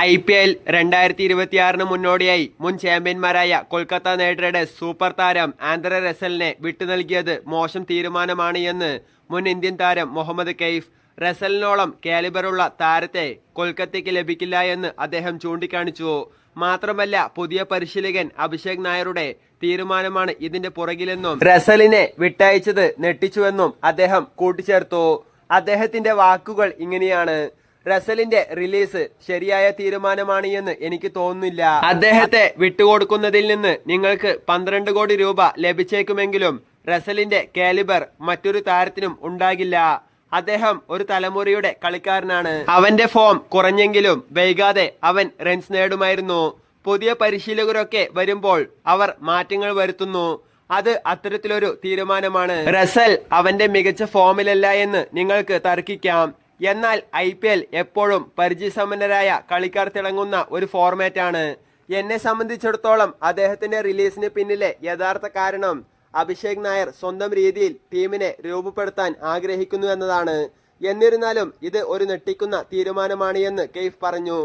I P L രണ്ടായിരത്തി ഇരുപത്തിയാറിന് മുന്നോടിയായി മുൻ ചാമ്പ്യന്മാരായ കൊൽക്കത്ത നൈറ്റ് റൈഡേഴ്സ് സൂപ്പർ താരം ആന്ധ്ര റസലിനെ വിട്ടു നൽകിയത് മോശം തീരുമാനമാണ് എന്ന് മുൻ ഇന്ത്യൻ താരം മുഹമ്മദ് കെയ്ഫ് റസലിനോളം കാലിബറുള്ള താരത്തെ കൊൽക്കത്തയ്ക്ക് ലഭിക്കില്ല എന്ന് അദ്ദേഹം ചൂണ്ടിക്കാണിച്ചു. മാത്രമല്ല പുതിയ പരിശീലകൻ അഭിഷേക് നായരുടെ തീരുമാനമാണ് ഇതിന്റെ പുറകിലെന്നും റസലിനെ വിട്ടയച്ചത് നെട്ടിച്ചുവെന്നും അദ്ദേഹം കൂട്ടിച്ചേർത്തു. അദ്ദേഹത്തിന്റെ വാക്കുകൾ ഇങ്ങനെയാണ്. റസലിന്റെ റിലീസ് ശരിയായ തീരുമാനമാണ് എന്ന് എനിക്ക് തോന്നുന്നില്ല. അദ്ദേഹത്തെ വിട്ടുകൊടുക്കുന്നതിൽ നിന്ന് നിങ്ങൾക്ക് പന്ത്രണ്ട് കോടി രൂപ ലഭിച്ചേക്കുമെങ്കിലും റസലിന്റെ കാലിബർ മറ്റൊരു താരത്തിനും ഉണ്ടാകില്ല. അദ്ദേഹം ഒരു തലമുറയുടെ കളിക്കാരനാണ്. അവന്റെ ഫോം കുറഞ്ഞെങ്കിലും വൈകാതെ അവൻ റൺസ് നേടുമായിരുന്നു. പുതിയ പരിശീലകരൊക്കെ വരുമ്പോൾ അവർ മാറ്റങ്ങൾ വരുത്തുന്നു. അത് അത്തരത്തിലൊരു തീരുമാനമാണ്. റസൽ അവന്റെ മികച്ച ഫോമിലല്ല എന്ന് നിങ്ങൾക്ക് തർക്കിക്കാം. എന്നാൽ ഐ പി എൽ എപ്പോഴും പരിചയസമ്പന്നരായ കളിക്കാർ തിളങ്ങുന്ന ഒരു ഫോർമാറ്റാണ്. എന്നെ സംബന്ധിച്ചിടത്തോളം അദ്ദേഹത്തിന്റെ റിലീസിന് പിന്നിലെ യഥാർത്ഥ കാരണം അഭിഷേക് നായർ സ്വന്തം രീതിയിൽ ടീമിനെ രൂപപ്പെടുത്താൻ ആഗ്രഹിക്കുന്നു എന്നതാണ്. എന്നിരുന്നാലും ഇത് ഒരു നെട്ടിക്കുന്ന തീരുമാനമാണ് എന്ന് കെയ്ഫ് പറഞ്ഞു.